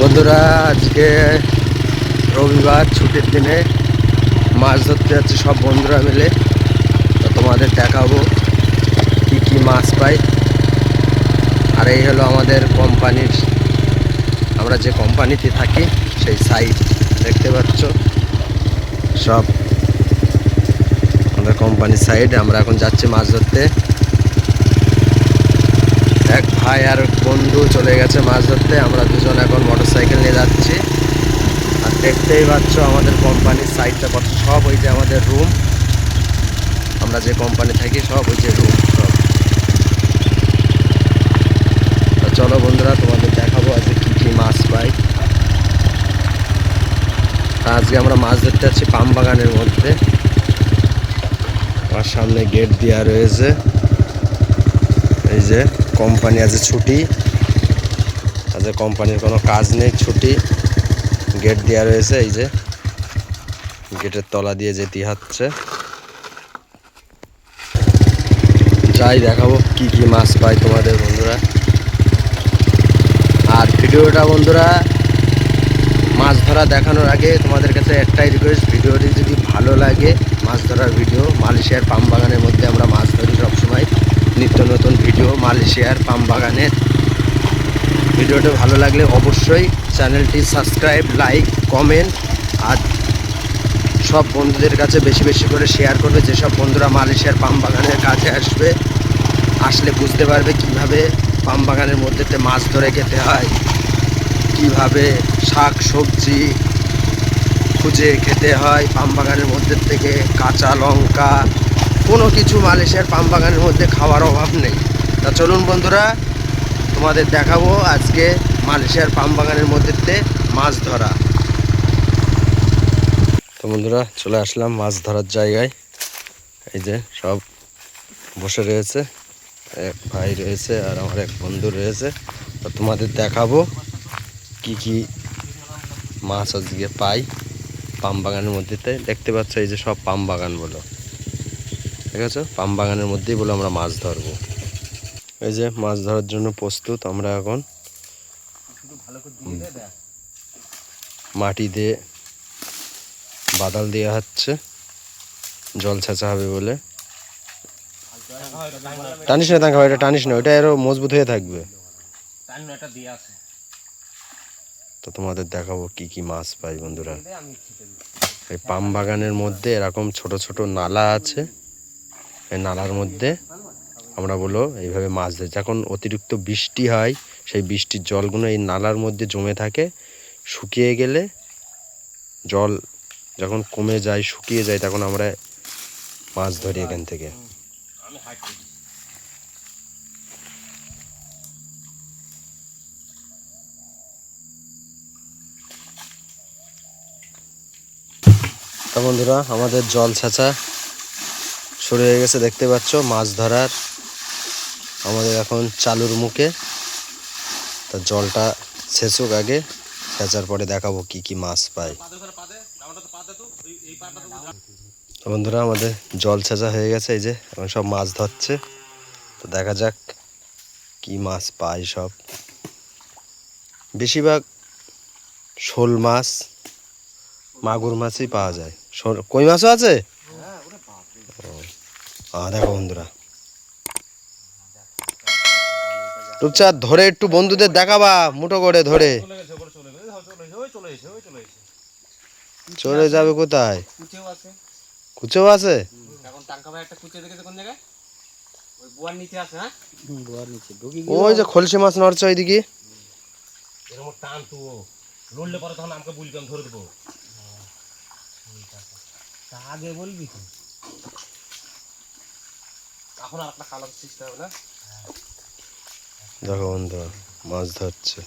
বন্ধুরা, আজকে রবিবার ছুটির দিনে মাছ ধরতে যাচ্ছে সব বন্ধুরা মিলে। তো তোমাদের দেখাবো কি কি মাছ পাই। আর এই হলো আমাদের কোম্পানির, আমরা যে কোম্পানিতে থাকি, সেই সাইট দেখতে পাচ্ছ। সব আমাদের কোম্পানির সাইড আমরা এখন যাচ্ছি মাছ ধরতে। এক ভাই আর বন্ধু চলে গেছে মাছ ধরতে। আমরা দুজন এখন মোটর সাইকেল নিয়ে যাচ্ছি। আর দেখতেই পাচ্ছ আমাদের কোম্পানির সাইডটা কত, সব ওই যে আমাদের রুম আমরা যে কোম্পানি থাকি, সব ওই যে রুম সব। চলো বন্ধুরা, তোমাদের দেখাবো আজকে কী কী মাছ পাই। আজকে আমরা মাছ ধরতে যাচ্ছি পাম বাগানের মধ্যে। আমার সামনে গেট দেওয়া রয়েছে। এই যে কোম্পানি আছে ছুটি। আজকে কোম্পানির কোনো কাজ নেই, ছুটি। গেট দেওয়া রয়েছে, এই যে। গেটের তলা দিয়ে যেতে হচ্ছে। যাই দেখাবো কি কি মাছ পাই তোমাদের বন্ধুরা। আর ভিডিওটা বন্ধুরা, মাছ ধরা দেখানোর আগে তোমাদের কাছে একটাই রিকোয়েস্ট ভিডিওটি যদি ভালো লাগে, মাছ ধরার ভিডিও, মালয়েশিয়ার পাম বাগানের মধ্যে আমরা মাছ নিত্য নতুন ভিডিও মালয়েশিয়ার পাম বাগানের ভিডিওটা ভালো লাগলে অবশ্যই চ্যানেলটি সাবস্ক্রাইব, লাইক, কমেন্ট আর সব বন্ধুদের কাছে বেশি বেশি করে শেয়ার করবে। যেসব বন্ধুরা মালয়েশিয়ার পাম বাগানের কাছে আসবে, আসলে বুঝতে পারবে কীভাবে পাম বাগানের মধ্যেতে মাছ ধরে খেতে হয়, কীভাবে শাক, সবজি খুঁজে খেতে হয় পাম বাগানের মধ্যে থেকে, কাঁচা লঙ্কা কোনো কিছু মালয়েশিয়ার পাম বাগানের মধ্যে খাওয়ার অভাব নেই। তা চলুন বন্ধুরা, তোমাদের দেখাবো আজকে মালয়েশিয়ার পাম বাগানের মধ্যে মাছ ধরা। তো বন্ধুরা, চলে আসলাম মাছ ধরার জায়গায়। এই যে সব বসে রয়েছে, এক ভাই রয়েছে আর আমার এক বন্ধু রয়েছে। তো তোমাদের দেখাবো কি কি মাছ আজকে পাই পাম বাগানের মধ্যেতে দেখতে পাচ্ছ এই যে সব পাম বাগান বলো। ঠিক আছে? পাম বাগানের মধ্যেই বলে আমরা মাছ ধরবো। এই যে মাছ ধরার জন্য প্রস্তুত আমরা এখন। মাটি দিয়ে বাদাল দেওয়া হচ্ছে। জল ছেঁচা হবে বলে। টানিস না তাঙ্কা এটা টানিস না ওটা আরও মজবুত হয়ে থাকবে। তো তোমাদের দেখাবো কি কি মাছ পাই বন্ধুরা। এই পাম বাগানের মধ্যে এরকম ছোট ছোট নালা আছে। নালার মধ্যে আমরা বলো এইভাবে মাছ ধরি যখন অতিরিক্ত বৃষ্টি হয়, সেই বৃষ্টির জলগুলো এই নালার মধ্যে জমে থাকে। শুকিয়ে গেলে জল যখন কমে যায়, শুকিয়ে যায়, তখন আমরা মাছ ধরি এখান থেকে। তা বন্ধুরা, আমাদের জল ছাঁচা শুরু হয়ে গেছে, দেখতে পাচ্ছ মাছ ধরার আমাদের এখন চালুর মুখে। তা জলটা ছেঁচুক আগে ছেঁচার পরে দেখাবো কি কি মাছ পাই। বন্ধুরা, আমাদের জল ছেঁচা হয়ে গেছে, এই যে এখন সব মাছ ধরছে। তো দেখা যাক কি মাছ পাই সব। বেশিরভাগ শোল মাছ, মাগুর মাছই পাওয়া যায়। কই মাছও আছে? দেখো বন্ধুরা। রূপচাঁদ ধরে একটু বন্ধুদের দেখাবা মুঠো করে ধরে। চলে যাবে কোথায়? কুচেও আছে। কুচেও আছে? এখন টাঙ্কা ভাই একটা কুচে দেখেছে কোন জায়গায়? ওই বুয়ার নিচে আছে হ্যাঁ? বুয়ার নিচে। ঢুকি ওই যে খলসি মাছ নড়ছে ওইদিকে। টান তো লড়লে পরে তখন আমাকে বলবি আমি ধরে দেবো তা আগে বলবি তো এখন আর একটা খাওয়ার চেষ্টা হবে না? দেখো বন্ধু মাছ ধরছে।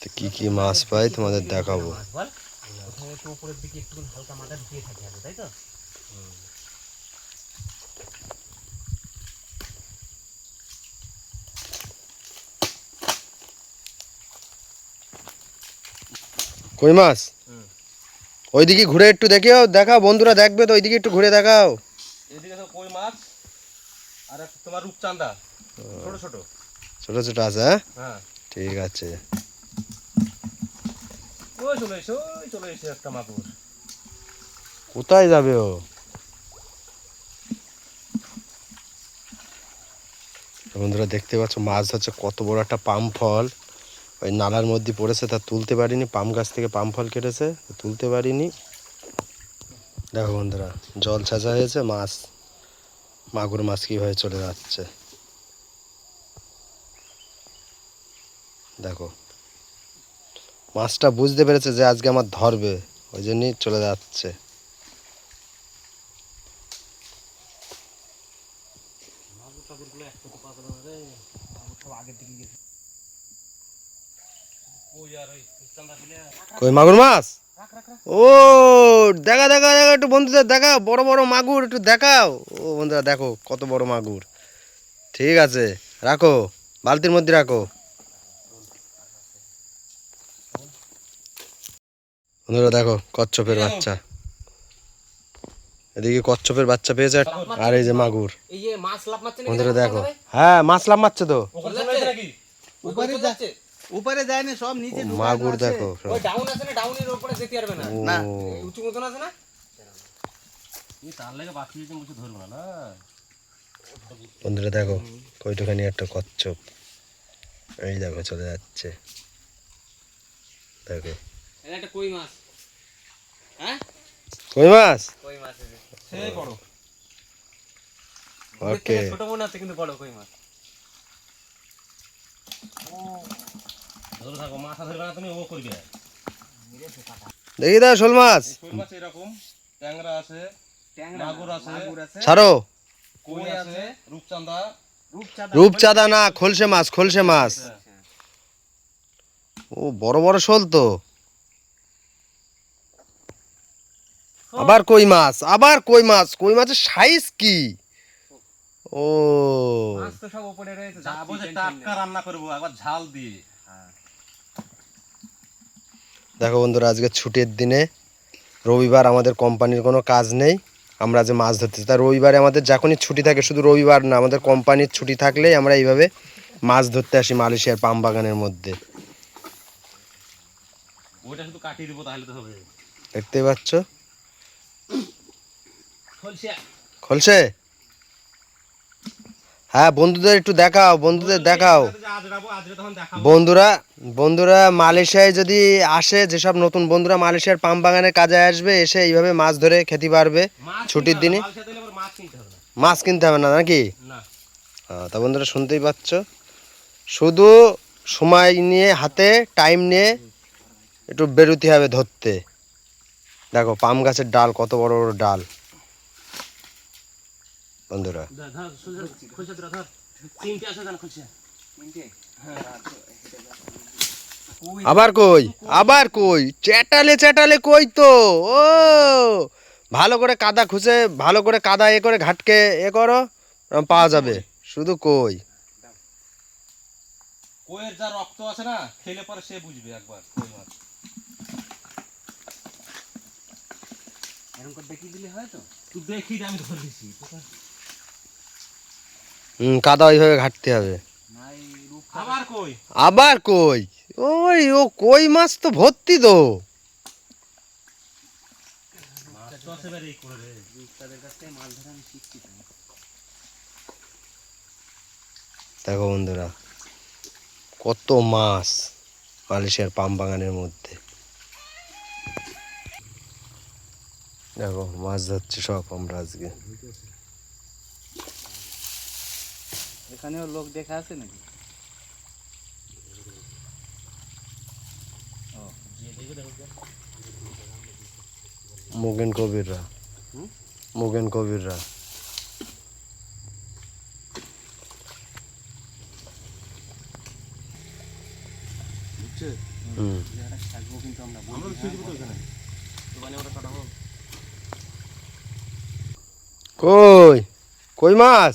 তো কি কি মাছ পাই তোমাদের দেখাবো। বল। ওখানে একটু উপরের দিকে একটু হালকা মাথা ঢুকিয়ে থাকে তাই তো? কই মাছ? ওইদিকে ঘুরে একটু দেখাও দেখাও বন্ধুরা দেখবে তো ওইদিকে একটু ঘুরে দেখাও। এদিকে তো কই মাছ আর তোমার রূপচাঁদা ছোট ছোট। ছোট ছোট আছে হ্যাঁ? হ্যাঁ। ঠিক আছে। ওই চলে এসে ওই চলে এসে একটা মাকুর কোথায় যাবে ও? বন্ধুরা দেখতে পাচ্ছ মাছ ধরছে কত বড় একটা পাম ফল। ওই নালার মধ্যে পড়েছে তা তুলতে পারিনি পাম গাছ থেকে পাম ফল কেটেছে তুলতে পারিনি। দেখো বন্ধুরা, জল ছাঁচা হয়েছে, মাছ, মাগুর মাছ কীভাবে চলে যাচ্ছে। দেখো, মাছটা বুঝতে পেরেছে যে আজকে আমার ধরবে, ওই জন্যই চলে যাচ্ছে। কই মাগুর মাছ? ও দেখা দেখা দেখা একটু বন্ধুদের দেখা বড় বড় মাগুর একটু দেখাও। ও বন্ধুরা দেখো কত বড় মাগুর। ঠিক আছে রাখো বালতির মধ্যে রাখো। বন্ধুরা দেখো কচ্ছপের বাচ্চা। এদিকে কচ্ছপের বাচ্চা পেয়েছে আর এই যে মাগুর। বন্ধুরা দেখো হ্যাঁ মাছ লাভ মারছে তো। উপরে যায় না সব নিচে মাগুর দেখো ওই ডাউন আছে না ডাউনের উপরে যেতে পারবে না। না। এই উঁচু মতন আছে না? তার লাগে বাকি হয়েছে মুছে ধরবো না না? বন্ধুরা দেখো কইটুখানি একটা কচ্ছপ। এই দেখো চলে যাচ্ছে। দেখো। এটা একটা কই মাছ? হ্যাঁ? কই মাছ? কই মাছ সেই বড়। ওকে। ছোট মনে হচ্ছে কিন্তু বড় কই মাছ ধরে থাকো মাথা ধরবে না তুমি ও করবে দেখি দাও শোল মাছ। শোল মাছ এরকম ট্যাংরা আছে মাগুর আছে ছাড়ো। কই আছে? রূপচাঁদা। রূপচাঁদা। রূপচাঁদা না খোলসে মাছ খোলসে মাছ। ও বড় বড় শোল তো। আবার কই মাছ? আবার কই মাছ? কই মাছের সাইজ কি? ও। মাছ তো সব উপরে রয়েছে যাব যে টাটকা রান্না করব একবার ঝাল দিয়ে। দেখো বন্ধুরা আজকে ছুটির দিনে রবিবার আমাদের কোম্পানির কোনো কাজ নেই আমরা যে মাছ ধরতেছি। তা রবিবারে আমাদের যখনই ছুটি থাকে শুধু রবিবার না আমাদের কোম্পানির ছুটি থাকলেই আমরা এইভাবে মাছ ধরতে আসি মালয়েশিয়ার পাম বাগানের মধ্যে। ওইটা শুধু কাটিয়ে দিব তাহলে তো হবে। দেখতে পাচ্ছ? খলসিয়া খোলসে? হ্যাঁ বন্ধুদের একটু দেখাও বন্ধুদের দেখাও। বন্ধুরা বন্ধুরা মালয়েশিয়ায় যদি আসে যেসব নতুন বন্ধুরা মালয়েশিয়ার পাম বাগানের কাজে আসবে এসে এইভাবে মাছ ধরে খেতে পারবে ছুটির দিনে? মাছ কিনতে হবে না। নাকি? তা বন্ধুরা শুনতেই পাচ্ছ। শুধু সময় নিয়ে হাতে টাইম নিয়ে একটু বেরোতে হবে ধরতে। দেখো পাম গাছের ডাল কত বড় বড় ডাল বন্ধুরা ধর ধর সুন্দর খলসা ধর ধর তিনটে আছে জান খলসা আবার কই আবার কই চেটালে চেটালে কই তো ও ভালো করে কাদা খুঁজে ভালো করে কাদা এ করে ঘাটকে এ করো পাওয়া যাবে। শুধু কই। কোয়ের যা রক্ত আছে না খেলে পরে সে বুঝবে একবার কই মাছ। এরকম দেখিয়ে দিলে হয় তো? তুই দেখি আমি ধরে দিছি। হুম কাদা ওইভাবে ঘাটতে হবে। আবার কই? আবার কই? ওই ও কই মাছ তো ভর্তি তো। দেখো বন্ধুরা কত মাছ মালয়েশিয়ার পাম বাগানের মধ্যে। দেখো মাছ ধরছে সব আমরা আজকে। এখানেও লোক দেখা আছে নাকি? মুগেন কবিররা। মুগেন কবিররা। থাকব কিন্তু আমরা কাটাবো। কই? কই মাছ?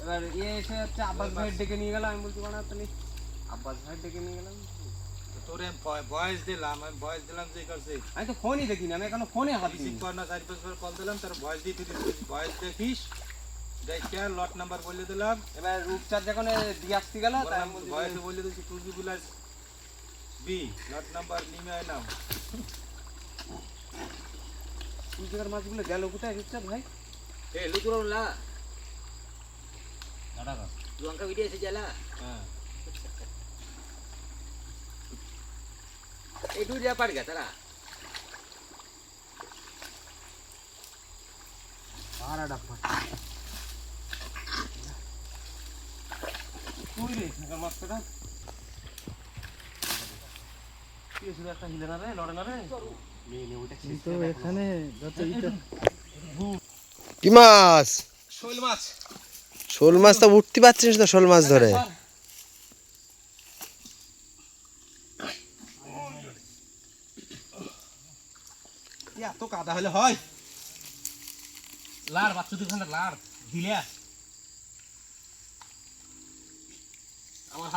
এবার এ এসে হচ্ছে আব্বাস ভাইয়ের ডেকে নিয়ে গেলাম আমি বলছি বানা তুমি আব্বাস ভাইয়ের ডেকে নিয়ে গেলাম। তোরে ভয়েস দিলাম আমি ভয়েস দিলাম যে করছে আমি তো ফোনই দেখিনি আমি এখনও ফোনে হাত দিইনি। কর না চারি পাঁচবার কল দিলাম তার ভয়েস দিয়ে তুই ভয়েস দেখিস। দেখে লট নাম্বার বলে দিলাম। এবার রূপচাঁদ যখন দিয়ে আসতে গেল ভয়েসে বলে দিচ্ছি two G plus B lot number নিমে নাম তুই মাছগুলো গেল কোথায় রূপচাঁদ ভাই? এ লুকুরো কাজ লঙ্কা ভিডিও এসে জ্বালা এই দুই যা তুই রে থাকার মাছটা কি শুধু একটা হিলে না রে লড়ে না রে কিন্তু এখানে যত ইটা কি মাছ? শৈল মাছ। শোল মাছ তো উঠতে পারছিস তো শোল মাছ ধরে। এত কাদা হলে হয়। খান্ডা লাড় আমার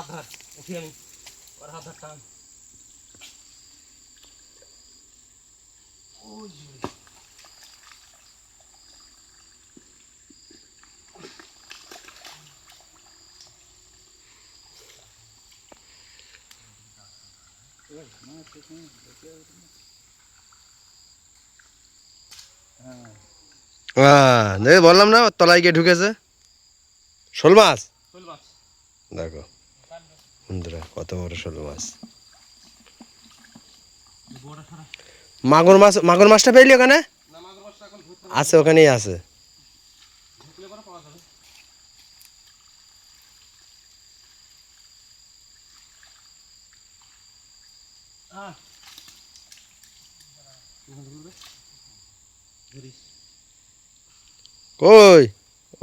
উঠি আমি। হ্যাঁ বললাম না তলায় গিয়ে ঢুকেছে। শোল মাছ? দেখো বন্ধুরা কত বড় শোল মাছ। মাগুর মাছ মাগুর মাছটা পেলি ওখানে? আছে ওখানেই আছে ঢুকলে পরে পাওয়া যাবে আহ কই?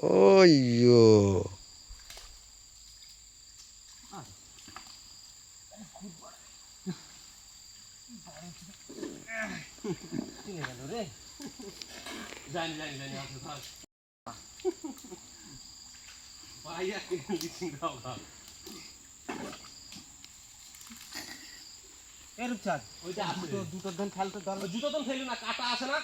ওই জানি জানি জানি আছে থাক ভাইয়া কিনে দিচ্ছি দাও দাও এ রূপচাঁদ ওইটা আছে দুটো দুটো ধান ফেলতে দর ওই জুতো তো ফেলি না কাটা আছে যে।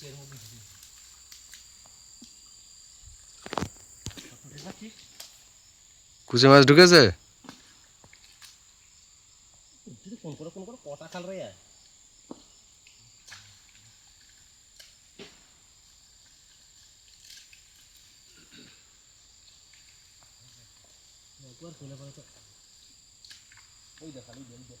চাবি কোথায় তো কুচে মাছ ঢুকেছে কোন করে কোন করে কটা খাল রে ওই দেখা ওই দেখ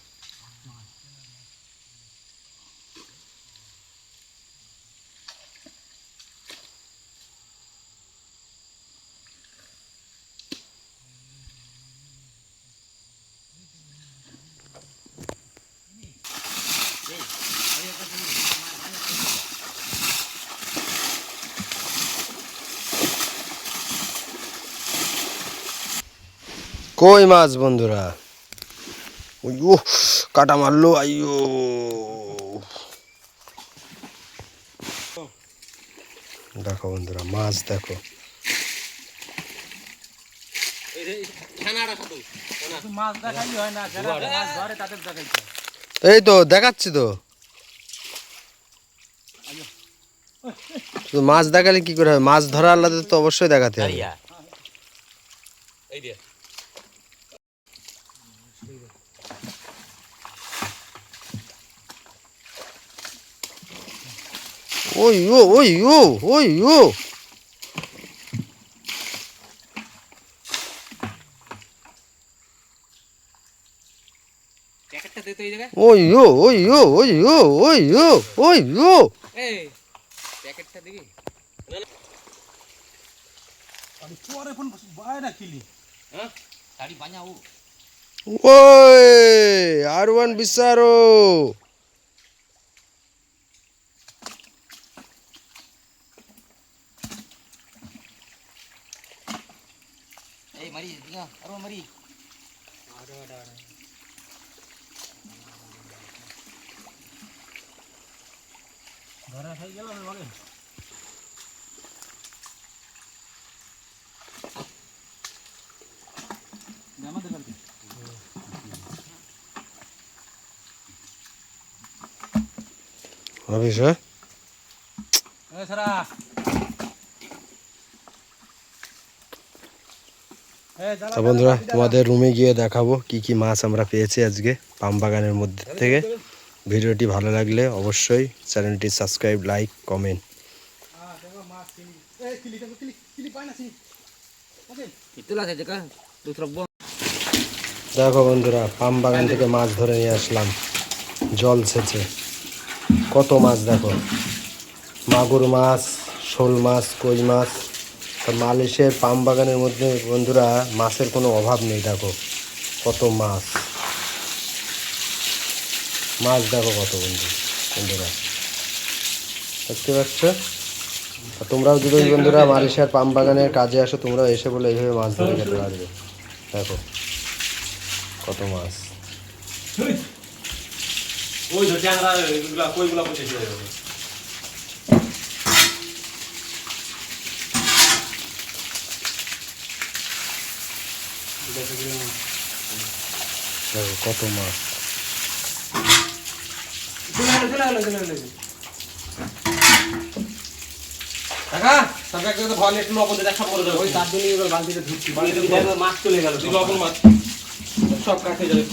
কই মাছ বন্ধুরা? ও, কাটা মারলো আইও দেখো বন্ধুরা, মাছ দেখো। এই তো, দেখাচ্ছি তো। মাছ দেখালে কি করে হবে? মাছ ধরা আলাদা তো অবশ্যই দেখাতে হবে। দিয়ে ওই ও ওই ও ওই ও ওই ও ওই ও ওই ও ওই ও ওই ও এই প্যাকেটটা দিবি আমি চোরে ফোন বাইরে কিলি হ্যাঁ শাড়ি বাঁধা ও ওই আর ওয়ান বিচারো এই মারি দিগা আরও মারি ধরা হয়ে গেল না বলেন আমাদের বাড়িতে ভাবিস হ্যাঁ এ সারা এ তা বন্ধুরা, তোমাদের রুমে গিয়ে দেখাবো কি কি মাছ আমরা পেয়েছি আজকে পাম বাগানের মধ্যে থেকে। ভিডিওটি ভালো লাগলে অবশ্যই চ্যানেলটি সাবস্ক্রাইব লাইক কমেন্ট দেখো বন্ধুরা, পাম বাগান থেকে মাছ ধরে নিয়ে আসলাম। জল সেচে কত মাছ দেখো? মাগুর মাছ, শোল মাছ, কই মাছ মালয়েশিয়ার পাম বাগানের মধ্যে বন্ধুরা, মাছের কোনো অভাব নেই, দেখো। কত মাছ। মাছ দেখো কত বন্ধু, বন্ধুরা। দেখতে পাচ্ছ? তোমরাও যদি বন্ধুরা মালয়েশিয়ার পাম বাগানের কাজে আসো, তোমরাও এসে বলে এইভাবে মাছ ধরে খেতে পারবে। দেখো, কত মাছ। ওই ধর ট্যাংরা এগুলা কইগুলা বসে ছিল দেখো কত মাছ একটু দেখা দেবো ওই তার জন্য বালতিতে ধুচ্ছি বালতিটা মাছ চলে গেল লবণ মাছ সব কাছে যাবে